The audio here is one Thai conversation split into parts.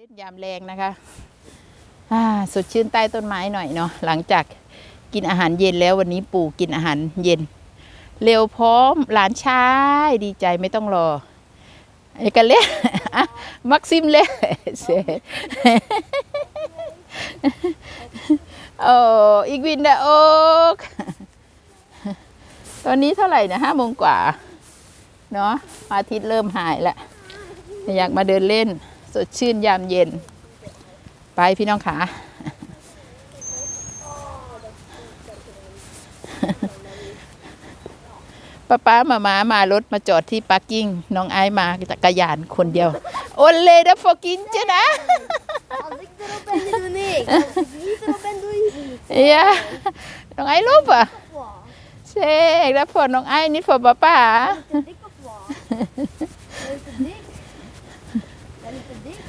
เล่นยามแรงนะคะอาสดชื่นใต้ต้นไม้หน่อยเนาะหลังจากกินอาหารเย็นแล้ววันนี้ปู่กินอาหารเย็น เร็วพร้อมหลานชายดีใจไม่ต้องรอไอ้กันเล่มักซิมเล่เสโอ้อีกวินเดอโอกตอนนี้เท่าไหร่นะห้าโมงกว่า เนาะอาทิตย์เริ่มหายแล้วอยากมาเดินเล่น สดชื่นยามเย็น ไปพี่น้องขาป้าป้ามามามารถมาจอดที่ปาร์กิ้ง น้องไอซ์มาจักรยานคนเดียว โอเลดฟอกินจ้ะนะ Als ik erop ben, doe ik niks. Als ik niet erop ben, doe je niet. เน้องไอซ์รูปอะเช็คแล้วพอน้องไอซ์นี่พอป้าป้า Ben ik te dik of wat? Ben ik te dik? Ben ik te dik?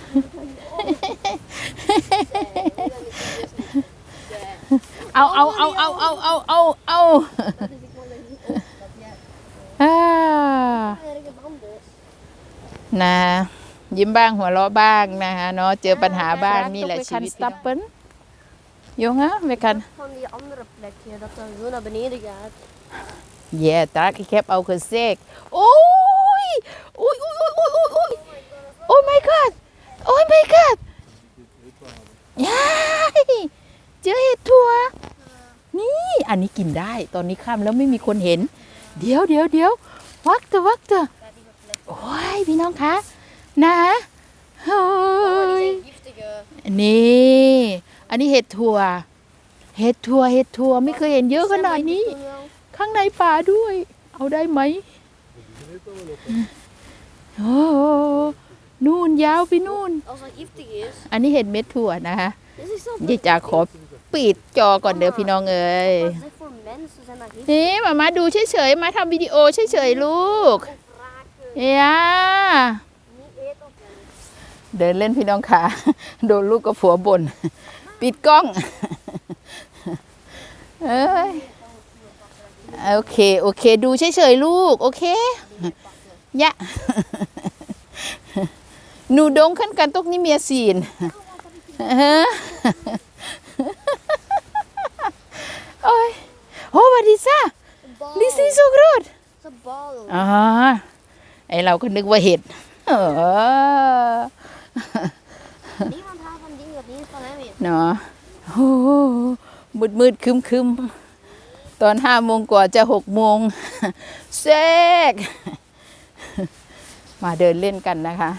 Oh. เอาเอาเอาเอาเอาเอาเอาเอา Dat is ik wel een niet op. Dat jij อ่า ergens anders. นะยิ้มบ้างหัวเราะบ้างนะคะเนาะเจอปัญหาบ้างนี่แหละชีวิตสตัปเปิลยงฮะเวกัน Van die andere plekje, dat dan zo naar beneden gaat. แย่ตรักแคบเอาคือเซกโอ้ยโอ้ยโอ้ยโอ้ยโอ้ยโอ้ยโอ้ยโอ้ my god โอ้ my god ยายเจอเห็ดถั่ว นี่อันนี้กินได้ ตอนนี้ค่ำแล้วไม่มีคนเห็น เดี๋ยวเดี๋ยวเดี๋ยววักเถอะวักเถอะโอ้ยพี่น้องคะนะเฮ้ยนี่ อันนี้เห็ดถั่ว เห็ดถั่วเห็ดถั่วไม่เคยเห็นเยอะขนาดนี้ ข้างในป่าด้วย เอาได้ไหมโอ้ นู่นยาวไปนู่น Als dat giftig is, อันนี้เห็ดเม็ดถั่วนะคะ is het zo. ยายจ๋าขอปิดจอก่อนเด้อพี่น้องเอ้ย Dat is echt voor mensen, zijn dat giftig. นี่มามาดูเฉยๆมาทำวิดีโอเฉยๆลูก Of raken, เอ้ย niet eten of niet. เดินเล่นพี่น้องขาโดนลูกกับผัวบน่นปิดกล้องเอ้ยโอเค โอเค ดูเฉยๆลูก โอเค ยะ Nu dong kan kantok ni miasin. Oi. Oh, what is that? This is so good. It's อ๋อ๋อไอเราก็นึกว่าเห็ดเออ นี่มันทำความจริงแบบนี้ตอนแรกเนาะโอ้มืดมืดคึมคึมตอนห้าโมงกว่าจะหกโมงแซก มาเดินเล่นกันนะคะ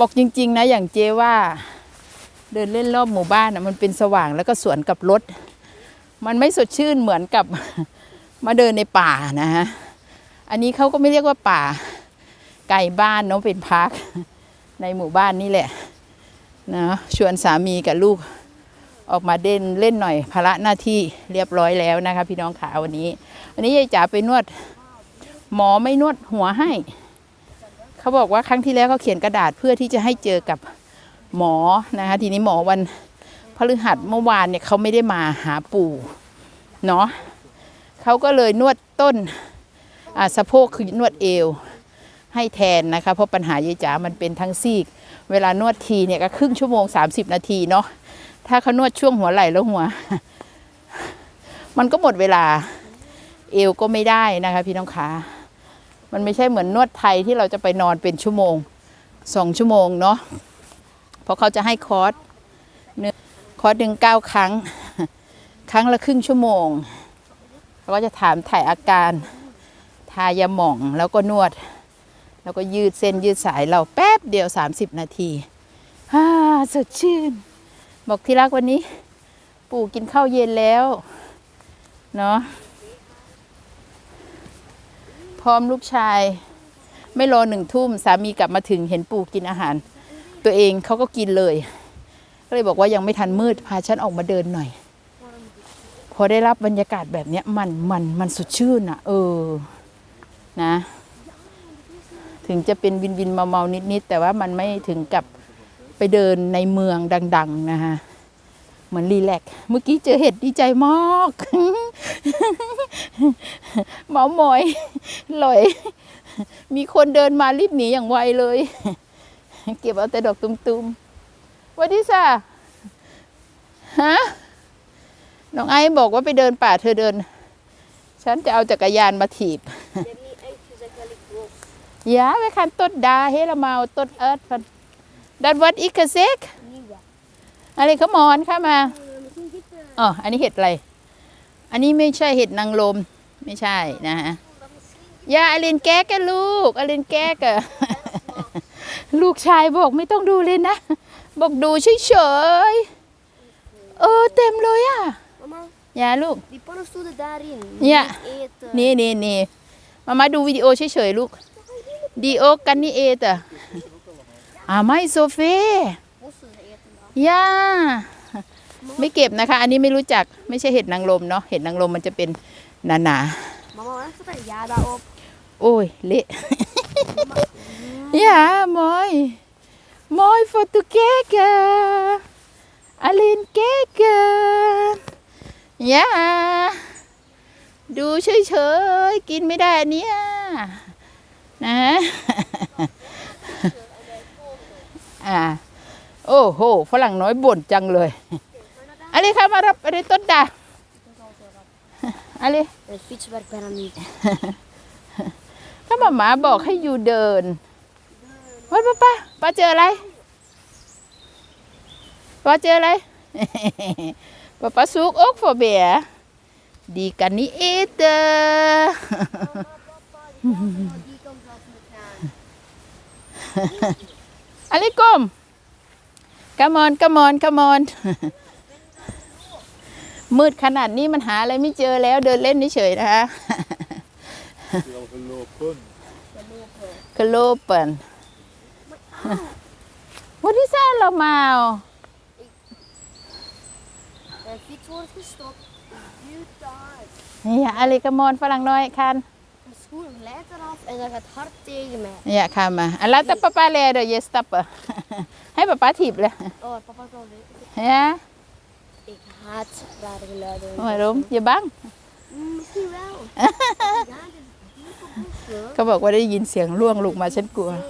บอกจริง ๆ นะ อย่างเจว่า เดินเล่นรอบหมู่บ้านนะมันเป็นสว่างแล้วก็สวนกับรถ มันไม่สดชื่นเหมือนกับมาเดินในป่านะฮะอันนี้เขาก็ไม่เรียกว่าป่าไกลบ้านเนาะเป็นพาร์คในหมู่บ้านนี่แหละนะชวนสามีกับลูกออกมาเด่นเล่นหน่อยภาระหน้าที่เรียบร้อยแล้วนะคะ พี่น้องขาวันนี้ วันนี้ยายจ๋าไปนวด หมอไม่นวดหัวให้ เขาบอกว่าครั้งที่แล้วเขาเขียนกระดาษเพื่อที่จะให้เจอกับหมอนะคะทีนี้หมอวันพฤหัสเมื่อวานเนี่ยเขาไม่ได้มาหาปู่เนาะเขาก็เลยนวดต้นอาสะโพกคือนวดเอวให้แทนนะคะเพราะปัญหายายจ๋ามันเป็นทั้งซีก เวลานวดทีเนี่ยก็ครึ่งชั่วโมง 30 นาทีเนาะถ้าเขานวดช่วงหัวไหล่แล้วหัว มันก็หมดเวลาเอวก็ไม่ได้นะคะพี่น้องขา มันไม่ใช่เหมือนนวดไทยที่เราจะไปนอนเป็นชั่วโมงสองชั่วโมงเนาะเพราะเขาจะให้คอร์สคอร์สหนึ่งเก้าครั้ง ครั้งละครึ่งชั่วโมงเขาก็จะถามถ่ายอาการทายาหม่องแล้วก็นวด แล้วก็ยืดเส้นยืดสายเราแป๊บเดียว 30 นาทีฮ่าสดชื่น บอกที่รักวันนี้ ปู่กินข้าวเย็นแล้ว เนาะ ร้อมลูกชาย ไม่รอหนึ่งทุ่มสามีกลับมาถึงเห็นปู่กินอาหาร ตัวเองเขาก็กินเลย ก็เลยบอกว่ายังไม่ทันมืดพาฉันออกมาเดินหน่อย พอได้รับบรรยากาศแบบนี้มันมันมันสดชื่นอะเออนะ ถึงจะเป็นวินวินเมาเมานิดนิดๆแต่ว่ามันไม่ถึงกับไปเดินในเมืองดัง ๆ นะคะ เหมือนรีแลกซ์เมื่อกี้เจอเห็ดดีใจมากเมาหมอยลอย มีคนเดินมารีบหนีอย่างไวเลย เก็บเอาแต่ดอกตุ้มๆ What is that ฮะน้องไอ้บอกว่าไปเดินป่าเธอเดิน ฉันจะเอาจักรยานมาถีบ Je hebt niet uitgezegd welk woord. Ja, we gaan tot daar helemaal tot uit van. Dat wordt ik gezegd. Nieuwe. อะไรขมอนเข้ามา Uh, misschien dit. eh, อ๋ออันนี้เห็ดอะไร อันนี้ไม่ใช่เห็ดนางลม ไม่ใช่นะฮะ dat misschien. อย่าอลินแก้กันลูกอลินแก้กันลูกชายบอกไม่ต้องดูเลยนะ บอกดูเฉยๆเออเต็มเลยอะ Mama, อย่าลูก die paddenstoelen daarin. Ja. Niet eten. นี่นี่นี่มามาดูวิดีโอเฉยๆลูกดีโอกันนี่เอตอะอ่าไม่โซเฟ ย่าไม่เก็บนะคะ อันนี้ไม่รู้จักไม่ใช่เห็ดนางลมเนาะเห็ดนางลมมันจะเป็นหนา Mama, waar staat er ja daarop? ๆโอ้ยเละ ja mooi mooi voor te kijken alleen kijken ย่าดูเฉยๆกินไม่ได้นเนี่ยนะอ่า โอ้โหฝรั่งน้อยบ่นจังเลยอะไรคะมารับอะไรต้นดาอะไร Het fietsen werkt bijna niet. ถ้าหมาหมาบอกให้อยู่เดินว่าป้าป้าป้าเจออะไรป้าเจออะไรป้าป้าซุกอกฟอเบียดีกันนี่เอเตอ Die komt wel goed gaan. อะไรกลม กมอนกมอนกมอน มืดขนาดนี้มันหาอะไรไม่เจอแล้วเดินเล่นเฉยๆนะคะ Wel gelopen. กโลเปิน Wat is dat allemaal? Mijn fiets wordt gestopt. Ik duw te hard. อย่าอะไรกมอนฝรั่งน้อยคัน Mijn schoen glijdt eraf en dat gaat hard tegen mij. อย่าข้ามมาอันแล้วแต่ป้าป้าแลเดี๋ยวเยสตับให้ป้าป้าถีบเลย Oh, papa kan weten. เนี่ย Ik haat rare geluiden. โอ้ยรุมอย่าบัง Mm, Misschien wel. ja, dit is diepe bossen. เขาบอกว่าได้ยินเสียงล่วงลงมาฉันกลัว Nee,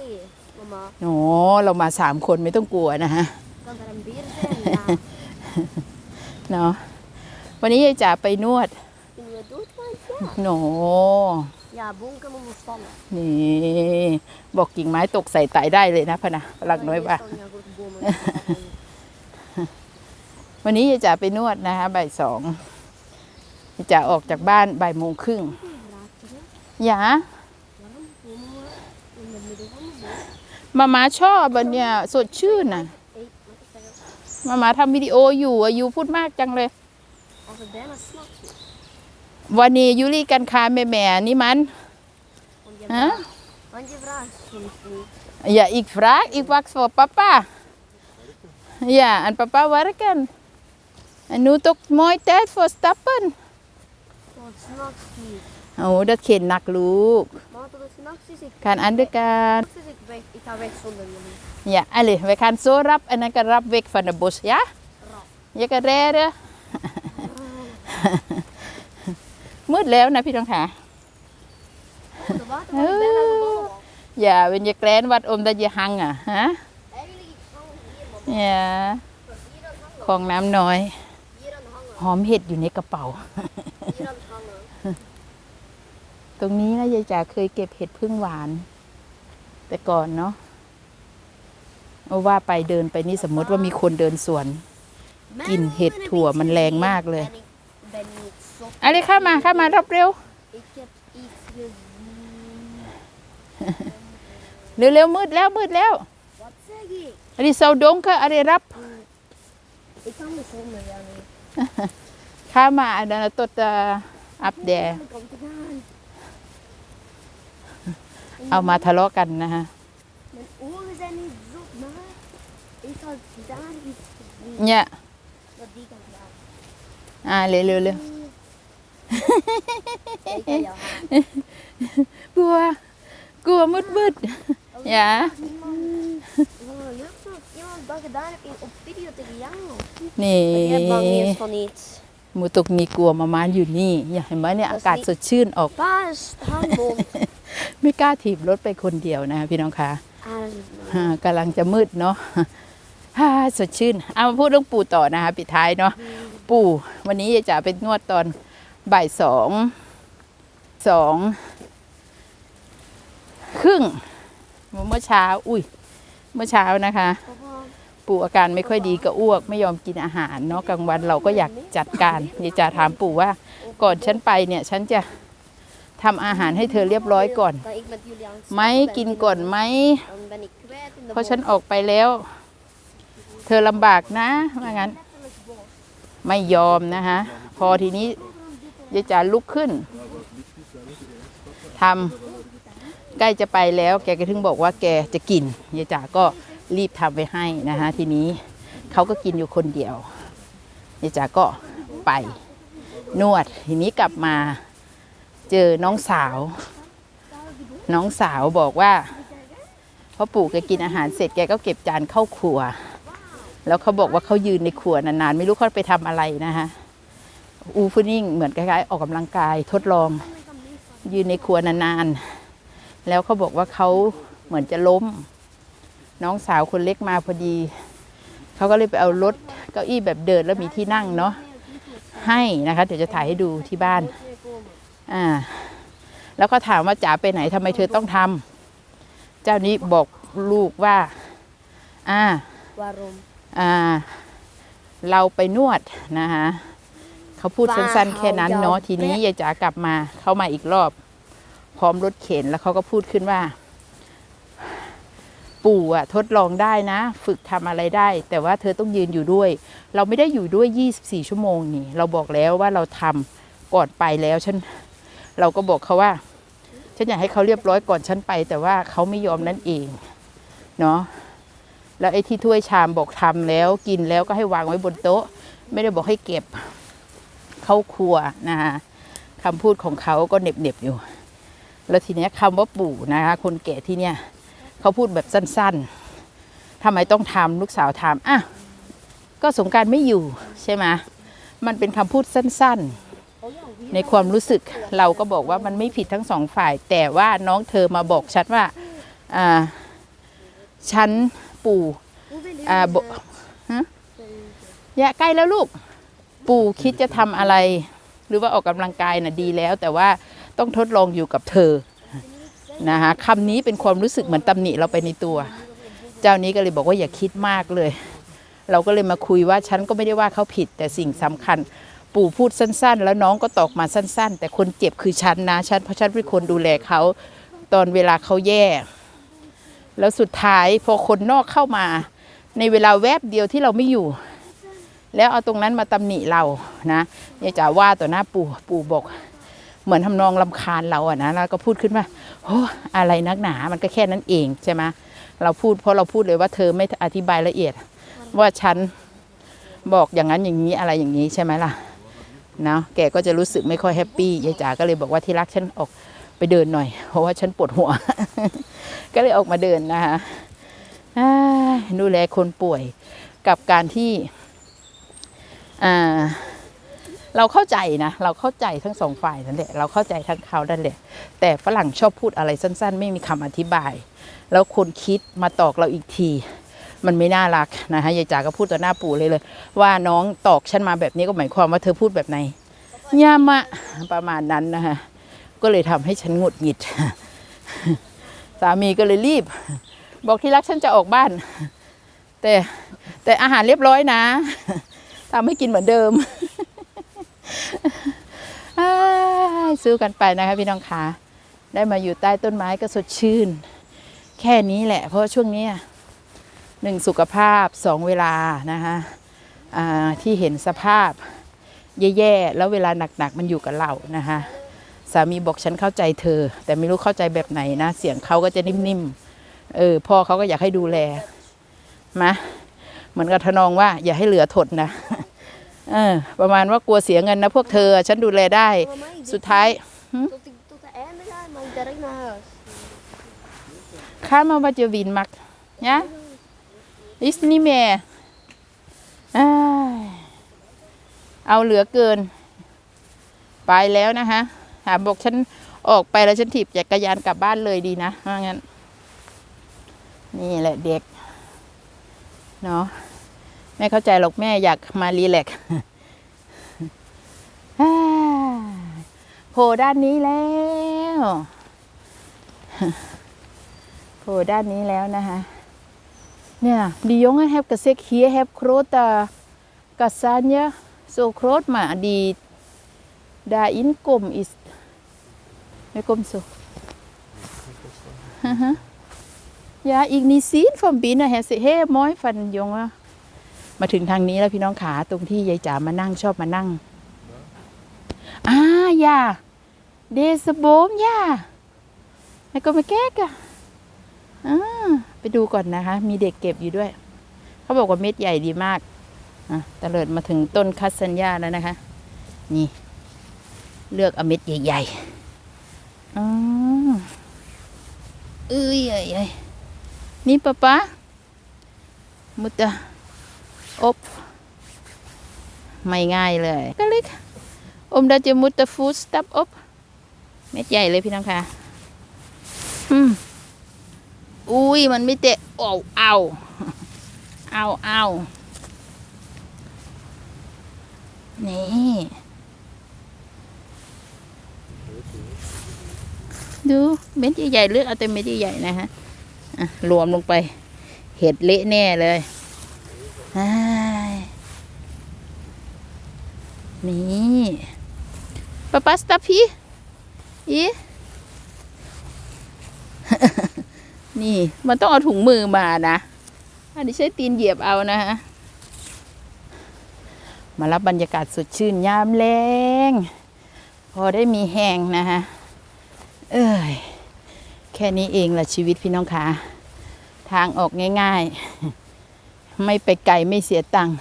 mama. โอ้เรามาสามคนไม่ต้องกลัวนะฮะ Kan er een beer zijn? Ja. เนาะวันนี้ยายจ๋าไปนวด Kunnen we doodgaan? Ja. โหน Ja, bonken moet vallen. นี่ บอกกิ่งไม้ตกใส่ไตได้เลยนะพะนะฝรั่งน้อยว่า Ja, goed, bomen. วันนี้ยายจ๋าไปนวดนะคะบ่ายสองยายจ๋าออกจากบ้านบ่ายโมงครึ่งอย่า Waarom komen we in de middel van de boom? มามาชอบอันเนี่ยสดชื่นน่ะ Hey, wat is dat? มามาทำวิดีโออยู่อะยูพูดมากจังเลย วันนี้ยูรีกันคาแม่แม่ๆนี่มัน Want je Huh? vraagt, want je vraagt soms niet. อย่าอีกฟรากอีกวักส voor papa อย่าอัน papa werken en nu toch mooi tijd voor stappen Want s'nachts niet. โอ้ dat เข็นหนักลูก Maar tot het s'nachts is, ik, การอันด้วยกัน s'nachts is ik weg. Ik ga weg zonder jullie. อย่าอะไรไปคันโซรับอันนั้นก็รับเวกฟันเดบุสยะ Rap. อย่าก็แร่เด้อ มืดแล้วนะพี่น้องค่ะ Oh, de water was bijna de boom. อย่าเป็นอย่าแกล้นวัดอมแต่อย่าหังอะฮะ Eigenlijk, ik hang hier, man. อย่า Hier aan hangen. ของน้ำน้อย Hier aan hangen. หอมเห็ดอยู่ในกระเป๋า Hier aan hangen. ตรงนี้นะยายจ๋าเคยเก็บเห็ดพึ่งหวาน แต่ก่อนเนาะเอาว่าไปเดินไปนี่สมมติว่ามีคนเดินสวน Mijn In het ogen heb toer, iets mijn lijn gezien maakt le. En ik ben niet zot. อะไรเข้ามาเข้ามารับเร็ว Ik heb iets gezien. เร็วเร็วๆมืดแล้วมืดแล้ว Wat zeg ik? อันนี้เซาดงค่ะอะไรรับ Ik kan me zonder jou niet. ข้ามาอันนั้นตดอัปเด Ik kom te gaan. เอามาทะเลาะกันนะฮะ Mijn ogen zijn niet zo maar ik had daar iets gezien. เนี่ย Dat die kan gedaan. อ่าเร็วเร็วเร็ว Ik kan jou gaan. กลัว กลัวมืดมืดอย่านี่มูตกมีกลัวมามาอยู่นี่ อย่าเห็นไหมเนี่ยอากาศสดชื่นออก ไม่กล้าถีบรถไปคนเดียวนะคะพี่น้องคะกำลังจะมืดเนาะสดชื่น เอามาพูดเรื่องปู่ต่อนะคะปิดท้ายเนาะปู่ วันนี้ยายจ๋าไปนวดตอน บ่ายสองสองครึ่งเมื่อเช้า อุ้ย เมื่อเช้านะคะ ปู่อาการไม่ค่อยดีก็อ้วก ไม่ยอมกินอาหารเนาะกลางวันเราก็อยากจัดการยายจ๋าถามปู่ว่า ก่อนฉันไปเนี่ย ฉันจะทำอาหารให้เธอเรียบร้อยก่อนไหมกินก่อนไหมเพราะฉันออกไปแล้ว เธอลำบากนะว่างั้น ไม่ยอมนะคะพอทีนี้ ยายจ๋าลุกขึ้นทำใกล้จะไปแล้ว แกก็ถึงบอกว่าแกจะกินยายจ๋าก็รีบทำไปให้นะคะทีนี้เขาก็กินอยู่คนเดียวยายจ๋าก็ไปนวด ทีนี้กลับมาเจอน้องสาว น้องสาวบอกว่าพอปู่แกกินอาหารเสร็จแกก็เก็บจานเข้าครัว แล้วเขาบอกว่าเขายืนในครัวนานๆ ไม่รู้เขาไปทำอะไรนะคะ อูฟนิ่งเหมือนคล้ายๆออกกำลังกายทดลอง ยืนในครัวนานๆ แล้วเขาบอกว่าเขาเหมือนจะล้ม น้องสาวคนเล็กมาพอดี เขาก็เลยไปเอารถเก้าอี้แบบเดินแล้วมีที่นั่งเนาะให้นะคะเดี๋ยวจะถ่ายให้ดูที่บ้านอ่าแล้วก็ถามว่าจ๋าไปไหนทำไมเธอต้องทำเจ้านี้บอกลูกว่า อ่า Waarom? อ่า เราไปนวดนะคะ เขาพูดสั้นๆ แค่นั้นเนาะทีนี้ยายจ๋ากลับมาเข้ามาอีกรอบ พร้อมรถเข็นแล้วเขาก็พูดขึ้นว่า ปู่อะทดลองได้นะ ฝึกทำอะไรได้ แต่ว่าเธอต้องยืนอยู่ด้วย เราไม่ได้อยู่ด้วย 24 ชั่วโมงนี่ เราบอกแล้วว่าเราทำก่อนไปแล้วฉันเราก็บอกเขาว่า ฉันอยากให้เขาเรียบร้อยก่อนฉันไป แต่ว่าเขาไม่ยอมนั่นเอง เนาะแล้วไอ้ที่ถ้วยชามบอกทำแล้ว กินแล้วก็ให้วางไว้บนโต๊ะ ไม่ได้บอกให้เก็บ เข้าครัวนะคะคำพูดของเขาก็เหน็บๆอยู่ แล้วทีเนี้ยคำว่าปู่นะคะคนแก่ที่เนี่ยเขาพูดแบบสั้นๆทำไมต้องทำลูกสาวถามอะก็สงการไม่อยู่ใช่ไหมมันเป็นคำพูดสั้นๆ ในความรู้สึกเราก็บอกว่ามันไม่ผิดทั้งสองฝ่าย แต่ว่าน้องเธอมาบอกชัดว่าอ่าฉันปู่อ่าบฮะอย่าใกล้แล้วลูก ปู่คิดจะทำอะไร หรือว่าออกกำลังกายน่ะดีแล้ว แต่ว่าต้องทดลองอยู่กับเธอนะคะคำนี้เป็นความรู้สึกเหมือนตำหนิเราไปในตัว เจ้านี้ก็เลยบอกว่าอย่าคิดมากเลย เราก็เลยมาคุยว่าฉันก็ไม่ได้ว่าเขาผิด แต่สิ่งสำคัญ ปู่พูดสั้น ๆ แล้วน้องก็ตอบมาสั้น ๆ แต่คนเจ็บคือฉันนะฉันเพราะฉันเป็นคนดูแลเขาตอนเวลาเขาแย่ แล้วสุดท้ายพอคนนอกเข้ามา ในเวลาแวบเดียวที่เราไม่อยู่ แล้วเอาตรงนั้นมาตำหนิเรานะยายจ๋าว่าต่อหน้าปู่ปู่บอก เหมือนทำนองลำคาญเราอะนะแล้วก็พูดขึ้นว่าโอ้อะไรนักหนา มันก็แค่นั้นเองใช่ไหมเราพูดเพราะเราพูดเลยว่าเธอไม่อธิบายละเอียด ว่าฉันบอกอย่างนั้นอย่างนี้อะไรอย่างนี้ใช่ไหมล่ะเนาะแกก็จะรู้สึกไม่ค่อยแฮปปี้ยายจ๋าก็เลยบอกว่าที่รักฉันออกไปเดินหน่อย เพราะว่าฉันปวดหัว ก็เลยออกมาเดินนะคะดูแลคนป่วยกับการที่ เราเข้าใจนะ เราเข้าใจทั้งสองฝ่ายนั่นแหละ เราเข้าใจทั้งเขานั่นแหละ แต่ฝรั่งชอบพูดอะไรสั้น ๆ ไม่มีคำอธิบาย แล้วคนคิดมาตอกเราอีกที มันไม่น่ารักนะคะยายจ๋าก็พูดต่อหน้าปู่เลยเลย ว่าน้องตอกฉันมาแบบนี้ก็หมายความว่าเธอพูดแบบไหนยามะประมาณนั้นนะคะก็เลยทำให้ฉันหงุดหงิด สามีก็เลยรีบ บอกที่รักฉันจะออกบ้าน แต่แต่อาหารเรียบร้อยนะ ทำให้กินเหมือนเดิมอ้ายสู้กันไปนะคะพี่น้องคะได้มาอยู่ใต้ต้นไม้ก็สดชื่น แค่นี้แหละ เพราะช่วงนี้หนึ่งสุขภาพสองเวลานะคะที่เห็นสภาพแย่ๆ แล้วเวลาหนักๆ มันอยู่กับเรานะคะสามีบอกฉันเข้าใจเธอ แต่ไม่รู้เข้าใจแบบไหนนะ เสียงเขาก็จะนิ่มๆ เออพ่อเขาก็อยากให้ดูแลมาเหมือนกับทนองว่าอย่าให้เหลือทนนะ เออ ประมาณว่ากลัวเสียเงินนะพวกเธอ ฉันดูแลได้ สุดท้าย ข้ามาว่าจะวินมักเนี่ยอิสนี่แม่อ้ายเอาเหลือเกิน ไปแล้วนะคะถาบอกฉันออกไปแล้วฉันถีบจักรยานกลับบ้านเลยดีนะว่างั้น นี่แหละเด็ก เนาะ แม่เข้าใจหรอกแม่อยากมารีแลกโผล่ด้านนี้แล้วโผล่ด้านนี้แล้วนะคะเนี่ยดียงให้แฮปกระเซกเฮียแฮปโครตากระซานเยโซโครตมาดีดาอินกลมอิสไม่กลมโซ Ja, ik niet zien van binnen. Hij zegt, heel mooi van jongen. ม มาถึงทางนี้แล้วพี่น้องขาตรงที่ยายจ๋ามานั่งชอบมานั่งอ่าย่าเดซโบมย่าไอ้ก็มาแก้กะอ่าไปดูก่อนนะคะ มีเด็กเก็บอยู่ด้วย เขาบอกว่าเม็ดใหญ่ดีมากอะตะเลิดมาถึงต้นคัสซัญญาแล้วนะคะ นี่ เลือกเอาเม็ดใหญ่ๆอ๋อเอ้ยเอ้ยเอ้ยนี่ป๊าป๊ามุดอะ อบ ไม่ง่ายเลยก็เล็กอมดาจมุดตฟูสตับอบ เม็ดใหญ่เลยพี่น้องค่ะอืมอุ้ยมันไม่เตะโอ้เอาเอาเอานี่ดูเม็ดใหญ่ๆเลือกเอาแต่เม็ดใหญ่ๆนะฮะะรวมลงไป เห็ดเละแน่เลยอ้าย นี่ปะปัสตาพีอีนี่มันต้องเอาถุงมือมานะ อันนี้ใช้ตีนเหยียบเอานะฮะ มารับบรรยากาศสดชื่นยามแรงพอได้มีแห้งนะฮะ เอ้ย แค่นี้เองละชีวิตพี่น้องคะทางออกง่ายๆ ไม่ไปไกลไม่เสียตังค์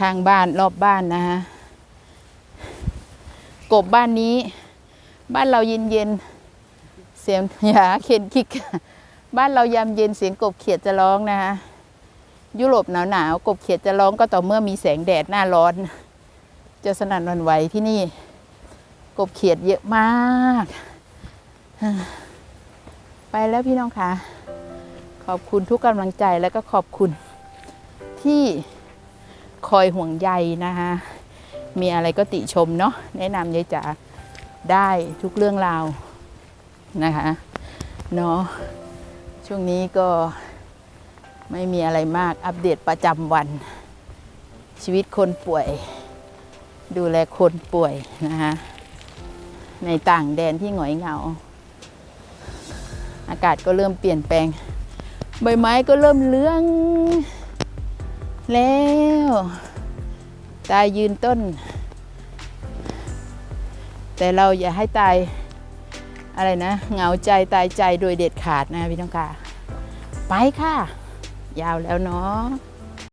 ทางบ้านรอบบ้านนะฮะ กบบ้านนี้ บ้านเราเย็นเย็นเสียงหยาเข็นคิก บ้านเรายามเย็นเสียงกบเขียดจะร้องนะฮะยุโรปหนาวหนาวกบเขียดจะร้องก็ต่อเมื่อมีแสงแดดหน้าร้อนจะสนั่นวันไหวที่นี่ กบเขียดเยอะมาก ไปแล้วพี่น้องค่ะขอบคุณทุกกำลังใจแล้วก็ขอบคุณที่คอยห่วงใยนะคะ มีอะไรก็ติชมเนาะแนะนำยายจ๋าได้ทุกเรื่องราวนะคะเนาะช่วงนี้ก็ไม่มีอะไรมากอัปเดตประจำวัน ชีวิตคนป่วย ดูแลคนป่วยนะคะในต่างแดนที่หงอยเหงา อากาศก็เริ่มเปลี่ยนแปลง ใบไม้ก็เริ่มเลืองแล้ว ตายยืนต้น แต่เราอย่าให้ตายอะไรนะเหงาใจตายใจโดยเด็ดขาดนะพี่น้องค่ะไปค่ะ ยาวแล้วเนาะ